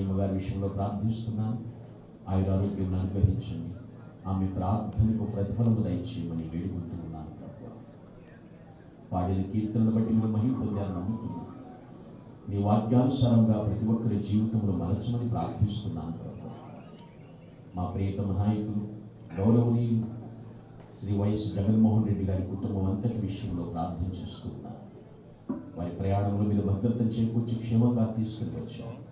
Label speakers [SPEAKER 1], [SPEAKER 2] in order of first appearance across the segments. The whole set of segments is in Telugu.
[SPEAKER 1] విజయమ్మ గారి విషయంలో ప్రార్థిస్తున్నాను. ఆయన ఆరోగ్యం అనుగ్రహించండి. ఆమె ప్రార్థనకు ప్రతిఫలం దయచేయమని వేడుకుంటున్నాను. ప్రభు పాడిన కీర్తనను బట్టి మేము మహిమ పొందాలని నమ్ముతున్నాను. నీ వాక్యానుసారంగా ప్రతి ఒక్కరి జీవితంలో మలచమని ప్రార్థిస్తున్నాను. మా ప్రియతమ నాయకులు గౌరవనీయులు శ్రీ వైఎస్ జగన్మోహన్ రెడ్డి గారి కుటుంబం అంతటి విషయంలో ప్రార్థన చేస్తున్నాను. వారి ప్రయాణంలో మీరు భద్రత చేకూర్చి క్షేమంగా తీసుకుని వచ్చారు.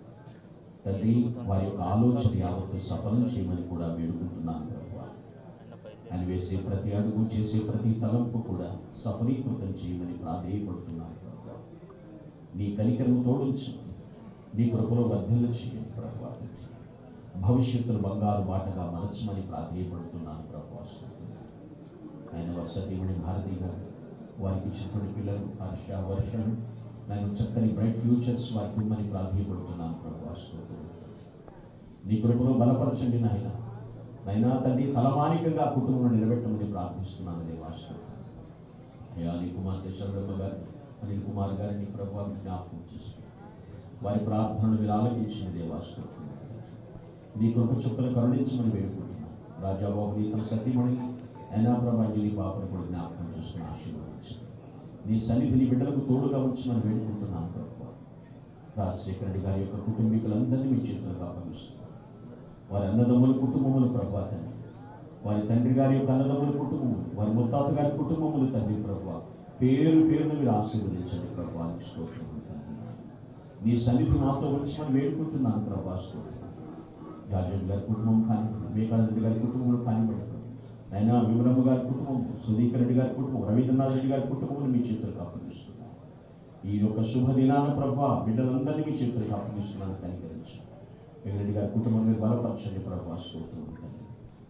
[SPEAKER 1] తండ్రి వారి యొక్క ఆలోచన యావత్తు సఫలం చేయమని కూడా వేడుకుంటున్నాను ప్రభు ఆయన వేసే ప్రతి అడుగు చేసే ప్రతి తలంపు కూడా సఫలీకృతం చేయమని ప్రాధేయపడుతున్నాను నీ కనికరం తోడించు. నీ కృపలో వర్ధిల్ల చేయండి ప్రభు భవిష్యత్తులో బంగారు బాటగా మలచమని ప్రాధేయపడుతున్నాను ప్రభు ఆయన వర్షదేవుని భారతి గారు వారికి ఇచ్చినటువంటి పిల్లలు హర్ష వర్షను నేను చక్కని బ్రైట్ ఫ్యూచర్స్ వారికి ఇమ్మని ప్రాధేయపడుతున్నాను ప్రభు నీ కృపలో బలపరచండి నాయన. నైనా తండ్రి తలమానికంగా కుటుంబంలో నిలబెట్టమని ప్రార్థిస్తున్నాను దేవాశ్రం అయ్యా నీ కుమార్తె శరణ గారు అనిల్ కుమార్ గారిని ప్రభావం జ్ఞాపకం చేసుకుని వారి ప్రార్థనలు మీరు ఆలకించిన దేవాశ్రం నీ కృప చుక్కలు కరుణించమని వేడుకుంటున్నాను. రాజాబాబు నీ తన సతీమణి అయినా ప్రభాంజలి పాపను కూడా జ్ఞాపకం చేసుకుని ఆశీర్వదించు నీ సన్నిధిని బిడ్డలకు తోడుగా ఉంచమని వేడుకుంటున్నాను ప్రభు. రాజశేఖర రెడ్డి గారి యొక్క కుటుంబీకులందరినీ మీ చేతులకు అప్పగిస్తున్నాను. వారి అన్నదమ్ముల కుటుంబములు ప్రభాతం వారి తండ్రి గారి యొక్క అన్నదమ్ముల కుటుంబములు వారి ముత్తాత గారి కుటుంబములు తండ్రి ప్రభా. పేరు పేరును మీరు ఆశీర్వదించండి ప్రభావానికి స్తోత్రం నీ సన్నిధి మాతో ఉంచమని వేడుకుంటున్నాను ప్రభా స్తోత్రం రాజన్ గారి కుటుంబం కానీ వివేకానంద గారి కుటుంబం కానీ అయినా విమలమ్మ గారి కుటుంబం సుధీకర్ రెడ్డి గారి కుటుంబం రవీంద్రనాథ్ రెడ్డి గారి కుటుంబం మీ చేతులకు అప్పగిస్తున్నాను ఈ యొక్క శుభదినాన ప్రభా బిడ్డలందరినీ మీ చేతులకు అప్పగిస్తున్నాను కనికరించు. వెంకరెడ్డి గారి కుటుంబం మీరు బలపరచండి ప్రభా స్తోత్రం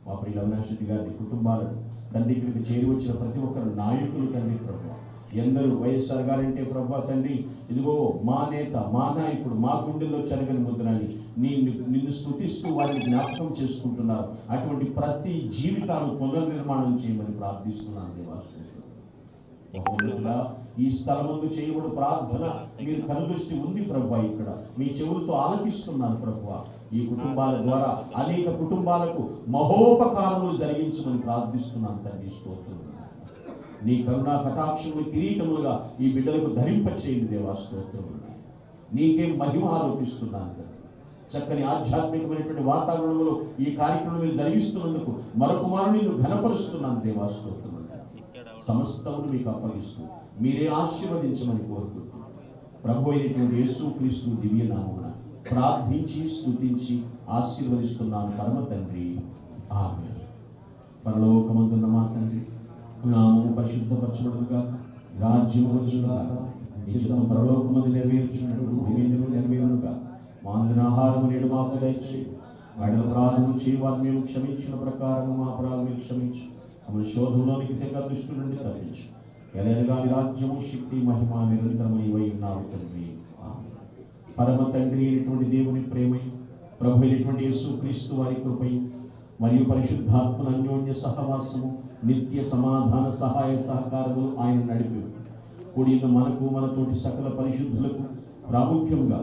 [SPEAKER 1] మా ప్రియుల అవినాష్ రెడ్డి గారి కుటుంబాలను తండ్రి ఇక్కడికి చేరి వచ్చిన ప్రతి ఒక్కరు నాయకులు తండ్రి ప్రభావ ఎందరూ వైఎస్ఆర్ గారంటే ప్రభా తండ్రి ఇదిగో మా నేత మా నాయకుడు మా గుండెల్లో చెరగని ముద్రని నీ నిన్ను స్థుతిస్తూ వారిని జ్ఞాపకం చేసుకుంటున్నారు. అటువంటి ప్రతి జీవితాలు పునర్నిర్మాణం చేయమని ప్రార్థిస్తున్నాను దేవాశ్వరుడు ఈ స్థలమందు చేయబడు ప్రార్థన మీరు కనుదృష్టి ఉంది ప్రభు ఇక్కడ. మీ చెవులతో ఆలపిస్తున్నారు ప్రభు. ఈ కుటుంబాల ద్వారా అనేక కుటుంబాలకు మహోపకారములు జరిగించమని ప్రార్థిస్తున్నాను తండ్రి స్తోత్రం. నీ కరుణా కటాక్షములు కిరీటములుగా ఈ బిడ్డలకు ధరింపచేయండి దేవా స్తోత్రములు. నీకే మహిమ ఆరోపిస్తున్నాను తండ్రి చక్కని ఆధ్యాత్మికమైనటువంటి వాతావరణంలో ఈ కార్యక్రమం మీరు జరిగిస్తున్నందుకు మరొక మారు ఘనపరుస్తున్నాను దేవా స్తోత్రములు. సమస్తమును మీకు అప్పగిస్తూ మీరే ఆశీర్వదించమని కోరుకుంటున్నాను. ప్రభు అయినటువంటి యేసు క్రీస్తు దివ్యనామమున ప్రార్థించి స్థుతించి ఆశీర్వదిస్తున్నాను పరమ తండ్రి. ఆమె పరలోకమందున్న మా తండ్రి నామము పరిశుద్ధపరచబడుగా రాజ్యము వచ్చుగా నిజం పరలోకమందు నెరవేర్చున్నట్టు భూమిలో నెరవేరుగా మానవుని ఆహారం నేడు మాకు దయచేయి వాడిన అపరాధము చేయవారిని మేము క్షమించిన ప్రకారము మా అపరాధం మీరు క్షమించు. మన శోధంలోనికి తెగ దృష్టి నుండి తప్పించు. ఎలాగా రాజ్యము శక్తి మహిమ నిరంతరము ఇవై ఉన్నావు తండ్రి. పరమ తండ్రి అయినటువంటి దేవుని ప్రేమై ప్రభు అయినటువంటి యేసు క్రీస్తు వారి కృపై మరియు పరిశుద్ధాత్మల అన్యోన్య సహవాసము నిత్య సమాధాన సహాయ సహకారములు ఆయన నడిపి కూడిన మనకు మనతోటి సకల పరిశుద్ధులకు ప్రాముఖ్యంగా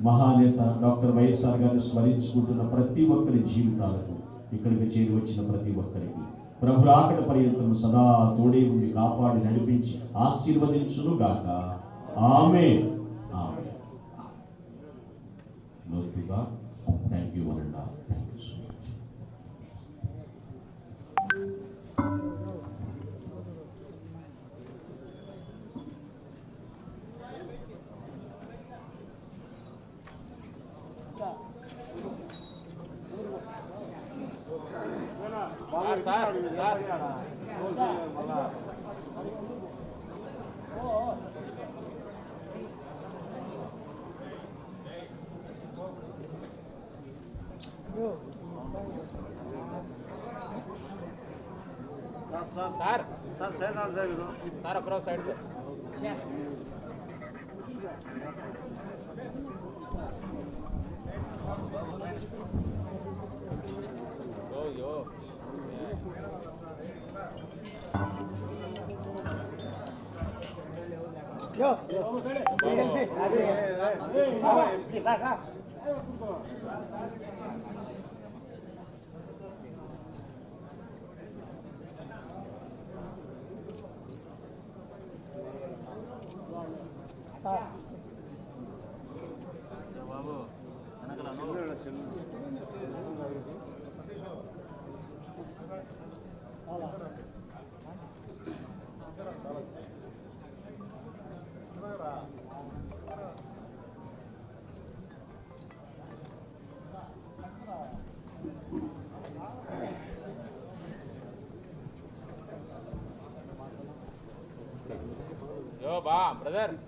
[SPEAKER 1] మహానేత డాక్టర్ వైఎస్ఆర్ గారిని స్మరించుకుంటున్న ప్రతి ఒక్కరి జీవితాలకు ఇక్కడికి చేరి వచ్చిన ప్రతి ఒక్కరికి ప్రభు రాకడ పర్యంతం సదా తోడే ఉండి కాపాడి నడిపించి ఆశీర్వదించును గాక. ఆమె ఆమె నోటిగా
[SPEAKER 2] sir sir sir sir sir ఒకరోజు సైడ్ సార్ యో
[SPEAKER 3] Yo,
[SPEAKER 4] vamos a ver. Oh, wow,
[SPEAKER 2] brother.